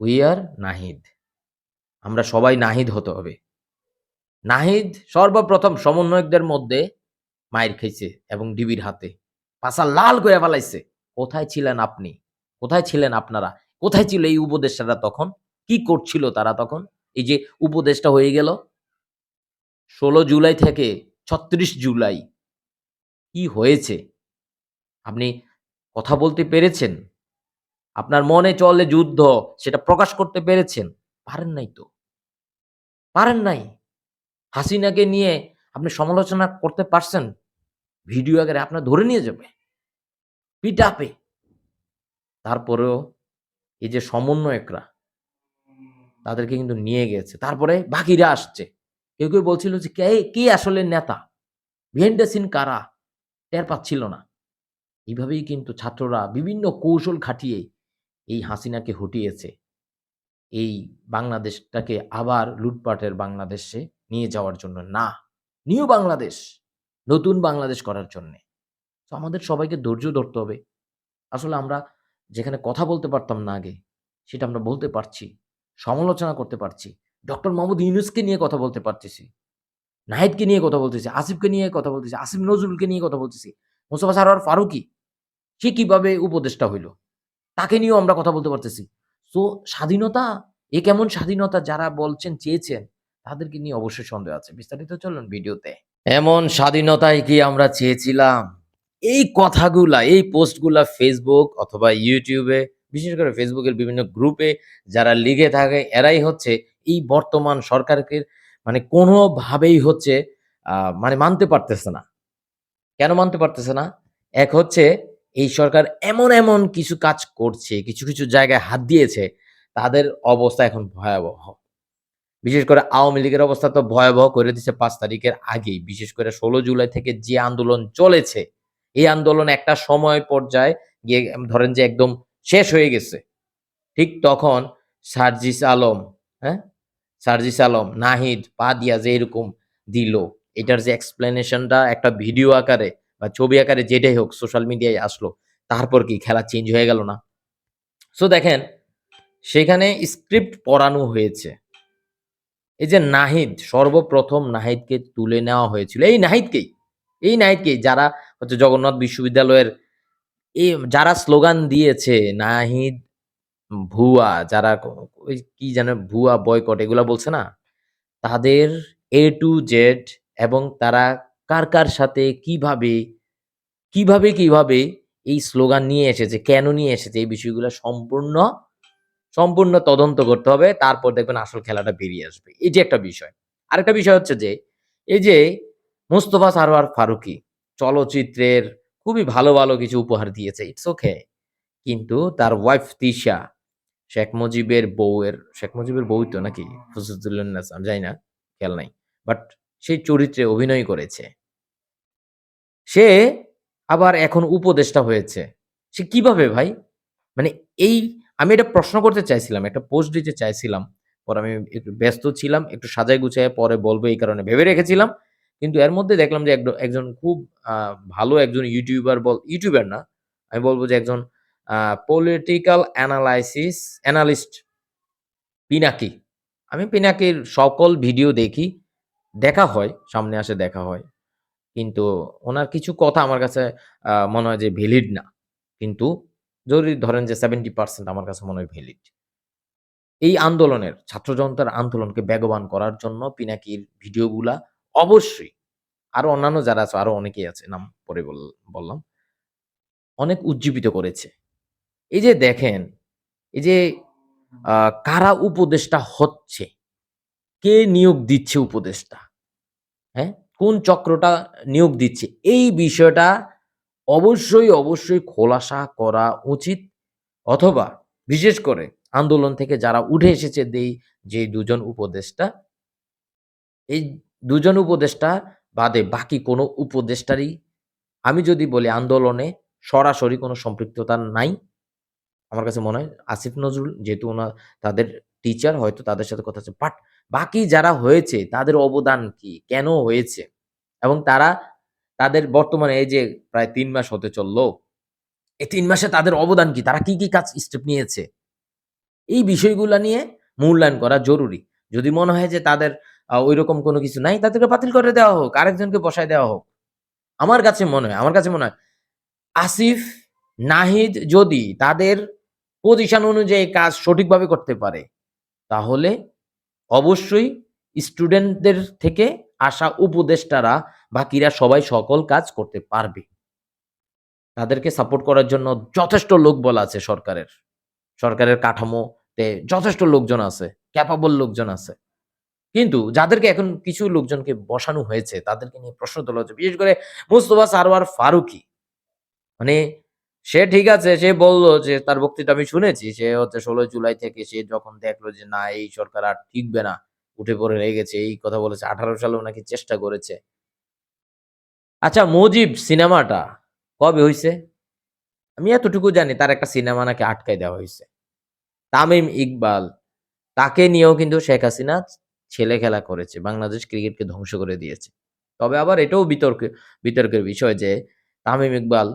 We are Nahid আমরা সবাই নাহিদ হতে হবে। নাহিদ সর্বপ্রথম সমন্বয়কদের মধ্যে মায়ের খেয়েছে এবং ডিবির হাতে। পাশা লাল করে ফেলাইছে। কোথায় ছিলেন আপনি? কোথায় ছিলেন আপনারা? কোথায় ছিল এই উপদেষ্টারা তখন? কি করছিল তারা তখন? এই যে উপদেষ্টা হয়ে গেল। ষোলো জুলাই থেকে ছত্রিশ জুলাই। কি হয়েছে? আপনি কথা বলতে পেরেছেন? আপনার মনে চলে যুদ্ধ, সেটা প্রকাশ করতে পেরেছেন, পারেন নাই তো? পারেন নাই? হাসিনাকে নিয়ে আপনি সমালোচনা করতে পারছেন? ভিডিও আকারে আপনার ধরে নিয়ে যাবে? পিটাপে তারপরেও এই যে সমন্বয়করা, তাদেরকে কিন্তু নিয়ে গেছে। তারপরে বাকিরা আসছে। কেউ কেউ বলছিল যে, কে কে আসলে নেতা? বিহাইন্ড দ্য সিন কারা? টের পাচ্ছিল না। এইভাবেই কিন্তু ছাত্ররা বিভিন্ন কৌশল খাটিয়ে এই হাসিনাকে হটিয়েছে। এই বাংলাদেশটাকে আবার লুটপাটের বাংলাদেশে নিয়ে যাওয়ার জন্য। না, নিউ বাংলাদেশ, নতুন বাংলাদেশ করার জন্যে। তো আমাদের সবাইকে ধৈর্য ধরতে হবে। আসলে আমরা যেখানে কথা বলতে পারতাম না আগে, সেটা আমরা বলতে পারছি, সমালোচনা করতে পারছি। ডক্টর মোহাম্মদ ইউনুসকে নিয়ে কথা বলতে পারতেছি, নাহিদকে নিয়ে কথা বলতেছি, আসিফকে নিয়ে কথা বলতেছি, আসিফ নজরুলকে নিয়ে কথা বলতেছি। মোস্তফা সারোয়ার ফারুকি, সে কীভাবে উপদেষ্টা হইল? তাকে নিয়েও আমরা কথা বলতে পারতেছি। তো স্বাধীনতা, এ কেমন স্বাধীনতা যারা বলছেন, চেয়েছেন, তাদেরকে নিয়ে অবশ্যই সন্দেহ আছে। বিস্তারিত চলুন ভিডিওতে। এমন স্বাধীনতাই কি আমরা চেয়েছিলাম? এই কথাগুলা, এই পোস্টগুলা ফেসবুক অথবা ইউটিউবে বিশেষ করে ফেসবুকের বিভিন্ন গ্রুপে যারা লিগে থাকে, এরাই হচ্ছে এই বর্তমান সরকারকে মানে কোনোভাবেই হচ্ছে মানে মানতে পারতেছে না। কেন মানতে পারতেছে না? এক হচ্ছে এই সরকার এমন এমন কিছু কাজ করছে, কিছু কিছু জায়গায় হাত দিয়েছে, তাদের অবস্থা এখন ভয়াবহ। বিশেষ করে আওয়ামী লীগের অবস্থা তো ভয়াবহ করে দিচ্ছে পাঁচ তারিখের আগেই। বিশেষ করে ষোলো জুলাই থেকে যে আন্দোলন চলেছে, এই আন্দোলন একটা সময় পর্যায়ে গিয়ে ধরেন যে একদম শেষ হয়ে গেছে। ঠিক তখন সার্জিস আলম হ্যাঁ? সার্জিস আলম, নাহিদ পা দিয়া যে এরকম দিল, এটার যে এক্সপ্লেনেশনটা একটা ভিডিও আকারে বা ছবি আকারে যেটাই হোক সোশ্যাল মিডিয়ায় আসলো, তারপর কি খেলা চেঞ্জ হয়ে গেল না? সো দেখেন, সেখানে স্ক্রিপ্ট পড়ানো হয়েছে। এই যে নাহিদ, সর্বপ্রথম নাহিদকে তুলে নেওয়া হয়েছিল। এই নাহিদকেই এই নাহিদকেই যারা হচ্ছে জগন্নাথ বিশ্ববিদ্যালয়ের এই যারা স্লোগান দিয়েছে, নাহিদ, ভুয়া, যারা ওই কি জানে ভুয়া বয়কট এগুলা বলছে না? তাদের এ টু জেড এবং তারা কার কার সাথে কীভাবে কীভাবে কীভাবে এই স্লোগান নিয়ে এসেছে, কেন নিয়ে এসেছে, এই বিষয়গুলো সম্পূর্ণ সম্পূর্ণ তদন্ত করতে হবে, তারপর দেখবেন আসল খেলাটা বেরিয়ে আসবে। এটি একটা বিষয়। আরেকটা বিষয় হচ্ছে যে, এই যে মুস্তফা সারোয়ার ফারুকি চলচ্চিত্রের খুবই ভালো ভালো কিছু উপহার দিয়েছে ইটস ওকে কিন্তু তার ওয়াইফ তিশা, শেখ মুজিবের বউয়ের, শেখ মুজিবের বউ তো নাকি ফজলুল্লাহ আমি জানি না, খেয়াল নাই বাট সেই চরিত্রে অভিনয় করেছে। সে আবার এখন উপদেষ্টা হয়েছে। সে কীভাবে ভাই? মানে এই, আমি এটা প্রশ্ন করতে চাইছিলাম, একটা পোস্ট দিতে চাইছিলাম। পরে আমি একটু ব্যস্ত ছিলাম, একটু সাজাই গুছাই পরে বলব এই কারণে ভেবে রেখেছিলাম। কিন্তু এর মধ্যে দেখলাম যে একজন- খুব ভালো একজন ইউটিউবার বল ইউটিউবার না, আমি বলব যে একজন পলিটিক্যাল অ্যানালাইসিস অ্যানালিস্ট পিনাকি। আমি পিনাকির সকল ভিডিও দেখি দেখা হয়, সামনে আসে দেখা হয়। কিন্তু ওনার কিছু কথা আমার কাছে মনে হয় যে ভ্যালিড না। কিন্তু যদি ধরেন যে সেভেন্টি পার্সেন্ট আমার কাছে মনে হয় ভ্যালিড এই আন্দোলনের, ছাত্র জনতার আন্দোলনকে বেগবান করার জন্য পিনাকির ভিডিওগুলা অবশ্যই, আরও অন্যান্য যারা আছে, আরও অনেকেই আছে, নাম পরে বল- বললাম, অনেক উজ্জীবিত করেছে। এই যে দেখেন, এই যে কারা উপদেষ্টা হচ্ছে, কে নিয়োগ দিচ্ছে উপদেষ্টা? হ্যাঁ? কোন চক্রটা নিয়োগ দিচ্ছে? এই বিষয়টা অবশ্যই অবশ্যই খোলাসা করা উচিত। অথবা বিশেষ করে আন্দোলন থেকে যারা উঠে এসেছে, দেই যে দুজন উপদেষ্টা, এই দুজন উপদেষ্টা বাদে বাকি কোনো উপদেষ্টারই আমি যদি বলি আন্দোলনে সরাসরি কোনো সম্পৃক্ততা নাই। আমার কাছে মনে হয় আসিফ নজরুল, যেহেতু ওনার তাদের টিচার হয়তো তাদের সাথে কথা হচ্ছে বাট বাকি যারা হয়েছে তাদের অবদান কি? কেন হয়েছে? এবং তারা তাদের বর্তমানে এই যে প্রায় তিন মাস হতে চলল এই তিন মাসে তাদের অবদান কি? তারা কি কি কাজ স্টেপ নিয়েছে? এই বিষয়গুলা নিয়ে মূল্যায়ন করা জরুরি। যদি মনে হয় যে তাদের আহ, ওইরকম কোনো কিছু নাই তাদেরকে বাতিল করে দেওয়া হোক আরেকজনকে বসায় দেওয়া হোক। আমার কাছে মনে হয় আমার কাছে মনে হয় আসিফ নাহিদ যদি তাদের পজিশন অনুযায়ী কাজ সঠিকভাবে করতে পারে তাহলে অবশ্যই স্টুডেন্টদের থেকে আসা উপদেষ্টারা, বাকিরা সবাই সকল কাজ করতে পারবে। তাদেরকে সাপোর্ট করার জন্য যথেষ্ট লোক বলা আছে সরকারের। সরকারের কাঠামোতে যথেষ্ট লোকজন আছে ক্যাপাবল লোকজন আছে। কিন্তু যাদেরকে এখন কিছু লোকজনকে বসানো হয়েছে, তাদেরকে নিয়ে প্রশ্ন তোলা হচ্ছে। বিশেষ করে মুস্তফা সারোয়ার ফারুকি। মানে সে ঠিক আছে, সে বলল যে, তার বক্তৃতা আমি শুনেছি, সে হচ্ছে ষোলো জুলাই থেকে সে যখন দেখল যে, না, এই সরকার আর ঠিকবে না, উঠে পড়ে রয়ে গেছে এই কথা বলেছে, আঠারো সালেও নাকি চেষ্টা করেছে। আচ্ছা মুজিব সিনেমাটা কবে হয়েছে আমি এতটুকু জানি, তার একটা সিনেমা নাকি আটকায় দেওয়া হয়েছে তামিম ইকবাল, তাকে নিয়েও কিন্তু শেখ হাসিনা ছেলে খেলা করেছে, বাংলাদেশ ক্রিকেটকে ধ্বংস করে দিয়েছে। তবে আবার এটাও বিতর্ক, বিতর্কের বিষয় যে, তামিম ইকবাল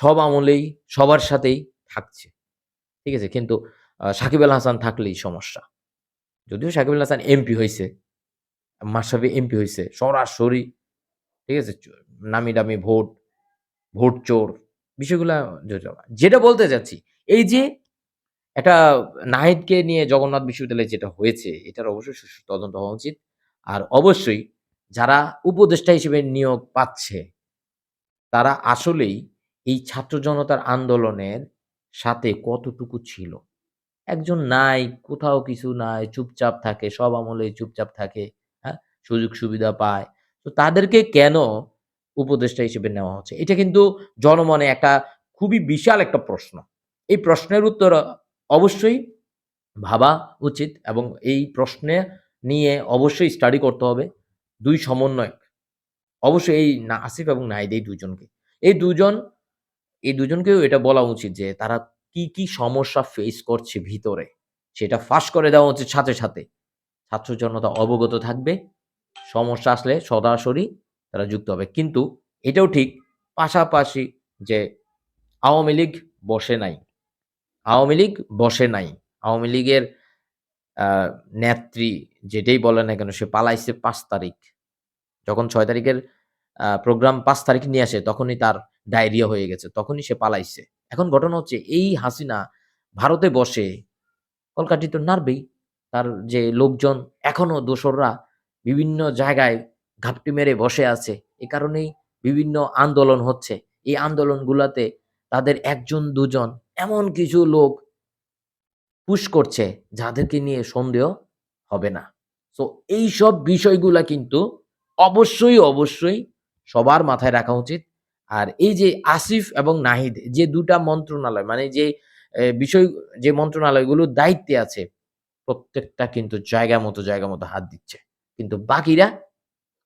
সব আমলেই, সবার সাথেই থাকছে। ঠিক আছে? কিন্তু সাকিব আল হাসান থাকলেই সমস্যা। যদিও সাকিব আল হাসান এমপি হয়েছে মাসাবি এমপি হয়েছে সরাসরি, ঠিক আছে? নামি দামি ভোট ভোট চোর, বিষয়গুলা। যেটা বলতে যাচ্ছি এই যে একটা নাহিদকে নিয়ে জগন্নাথ বিশ্ববিদ্যালয়ে যেটা হয়েছে, এটার অবশ্যই সুষ্ঠু তদন্ত হওয়া উচিত। আর অবশ্যই যারা উপদেষ্টা হিসেবে নিয়োগ পাচ্ছে, তারা আসলেই এই ছাত্র জনতার আন্দোলনের সাথে কতটুকু ছিল? একজন নাই, কোথাও কিছু নাই, চুপচাপ থাকে, সব আমলে চুপচাপ থাকে হ্যাঁ? সুযোগ সুবিধা পায়। তো তাদেরকে কেন উপদেষ্টা হিসেবে নেওয়া হচ্ছে? এটা কিন্তু জনমনে একটা খুবই বিশাল একটা প্রশ্ন। এই প্রশ্নের উত্তর অবশ্যই ভাবা উচিত এবং এই প্রশ্নে নিয়ে অবশ্যই স্টাডি করতে হবে। দুই সমন্বয়ক। অবশ্যই এই আসিফ এবং নাহিদ, এই দুজনকে। এই দুজন এই দুজনকেও এটা বলা উচিত যে তারা কি কি সমস্যা ফেস করছে ভিতরে, সেটা ফাঁস করে দেওয়া উচিত সাথে সাথে। ছাত্র জনতা অবগত থাকবে, সমস্যা আসলে সরাসরি তারা যুক্ত হবে। কিন্তু এটাও ঠিক পাশাপাশি যে আওয়ামী লীগ বসে নাই, আওয়ামী লীগ বসে নাই, আওয়ামী লীগের নেত্রী যেটাই বলে না কেন, সে পালাইছে পাঁচ তারিখ। যখন ছয় তারিখের প্রোগ্রাম পাঁচ তারিখ নিয়ে আসে, তখনই তার ডায়রিয়া হয়ে গেছে, তখনই সে পালাইছে। এখন ঘটনা হচ্ছে, এই হাসিনা ভারতে বসে কলকাটি তো নাড়বেই, তার যে লোকজন, এখনও দোসররা বিভিন্ন জায়গায় ঘাপটি মেরে বসে আছে, এ কারণেই বিভিন্ন আন্দোলন হচ্ছে। এই আন্দোলনগুলাতে তাদের একজন, দুজন এমন কিছু লোক পুশ করছে, যাদেরকে নিয়ে সন্দেহ হবে না। সো এই সব বিষয়গুলা কিন্তু অবশ্যই অবশ্যই সবার মাথায় রাখা উচিত আর এই যে আসিফ এবং নাহিদ, যে দুটা মন্ত্রণালয় মানে যে বিষয়, যে মন্ত্রণালয়গুলোর দায়িত্বে আছে, প্রত্যেকটা কিন্তু জায়গা মতো জায়গা মতো হাত দিচ্ছে। কিন্তু বাকিরা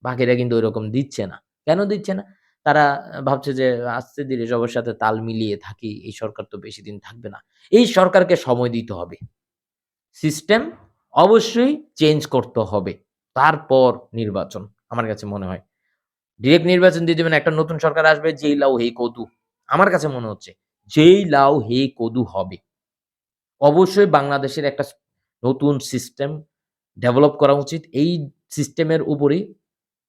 বাকিরা কিন্তু ওইরকম দিচ্ছে না। কেন দিচ্ছে না? তারা ভাবছে যে, আস্তে ধীরে সবার সাথে তাল মিলিয়ে থাকি, এই সরকার তো বেশি দিন থাকবে না। এই সরকারকে সময় দিতে হবে। সিস্টেম অবশ্যই চেঞ্জ করতে হবে। তারপর নির্বাচন, আমার কাছে মনে হয়। ডিরেক্ট নির্বাচন দিয়ে দেবেন, একটা নতুন সরকার আসবে, যেই লাউ হে কদু। আমার কাছে মনে হচ্ছে, যেই লাউ হে কদু হবে, অবশ্যই বাংলাদেশের একটা নতুন সিস্টেম ডেভেলপ করা উচিত। এই সিস্টেমের উপরেই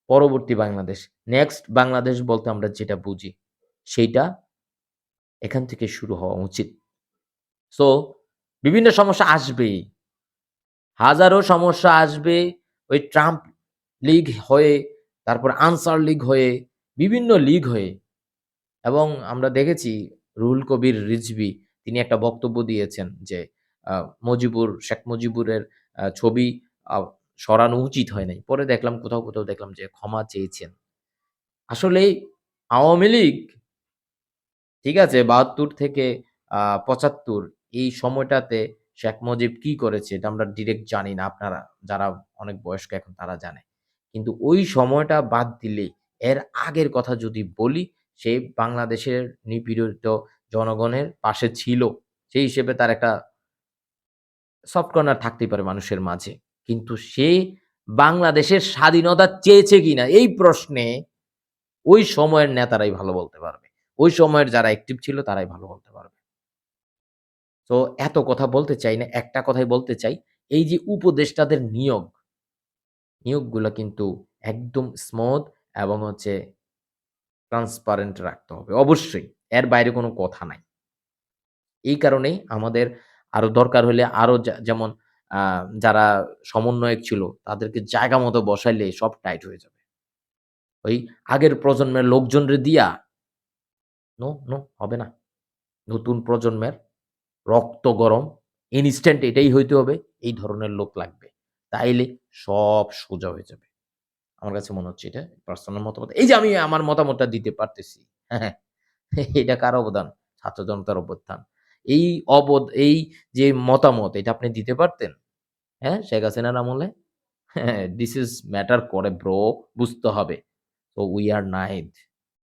পরবর্তী বাংলাদেশ নেক্সট বাংলাদেশ বলতে আমরা যেটা বুঝি, সেইটা এখান থেকে শুরু হওয়া উচিত। সো বিভিন্ন সমস্যা আসবেই। হাজারো সমস্যা আসবে, ওই ট্রাম্প লিগ হয়ে তারপর আনসার লিগ হয়ে, বিভিন্ন লিগ হয়ে এবং আমরা দেখেছি রুহুল কবির রিজভি, তিনি একটা বক্তব্য দিয়েছেন যে মজিবুর, শেখ মুজিবুরের ছবি সরানো উচিত হয় নাই। পরে দেখলাম, কোথাও কোথাও দেখলাম যে ক্ষমা চেয়েছেন। আসলে আওয়ামী লীগ, ঠিক আছে, বাহাত্তর থেকে পঁচাত্তর, এই সময়টাতে শেখ মুজিব কি করেছে, এটা আমরা ডিরেক্ট জানি না। আপনারা, যারা অনেক বয়স্ক এখন, তারা জানে। কিন্তু ওই সময়টা বাদ দিলে এর আগের কথা যদি বলি সে বাংলাদেশের নিপীড়িত জনগণের পাশে ছিল সেই হিসেবে তার একটা সফট কর্নার থাকতেই পারে মানুষের মাঝে কিন্তু সে বাংলাদেশের স্বাধীনতা চেয়েছে কিনা এই প্রশ্নে ওই সময়ের নেতারাই ভালো বলতে পারবে ওই সময়ের যারা অ্যাক্টিভ ছিল তারাই ভালো বলতে পারবে তো এত কথা বলতে চাই না। একটা কথাই বলতে চাই, এই যে উপদেষ্টাদের নিয়োগ, নিয়োগগুলা কিন্তু একদম স্মুথ এবং হচ্ছে ট্রান্সপারেন্ট রাখতে হবে। অবশ্যই। এর বাইরে কোনো কথা নাই। এই কারণেই আমাদের আরও দরকার হলে আরও যা যেমন যারা সমন্বয়ক ছিল তাদেরকে জায়গা মতো বসাইলে সব টাইট হয়ে যাবে। ওই আগের প্রজন্মের লোকজনরে দিয়া নো, নো হবে না। নতুন প্রজন্মের রক্ত গরম, ইনস্ট্যান্ট এটাই হইতে হবে, এই ধরনের লোক লাগবে। তাইলে সব সোজা হয়ে যাবে। আমার কাছে মনে হচ্ছে এটা পার্সোনাল মতামত। এই যে আমি আমার মতামতটা দিতে পারতেছি। হ্যাঁ, এটা কার অবদান? ছাত্র জনতার অবদান এই অবদ এই যে মতামত এটা আপনি দিতে পারতেন? হ্যাঁ, শেখ হাসিনার আমলে? হ্যাঁ, দিস ইজ ম্যাটার করে ব্রো বুঝতে হবে। তো উই আর নাহিদ।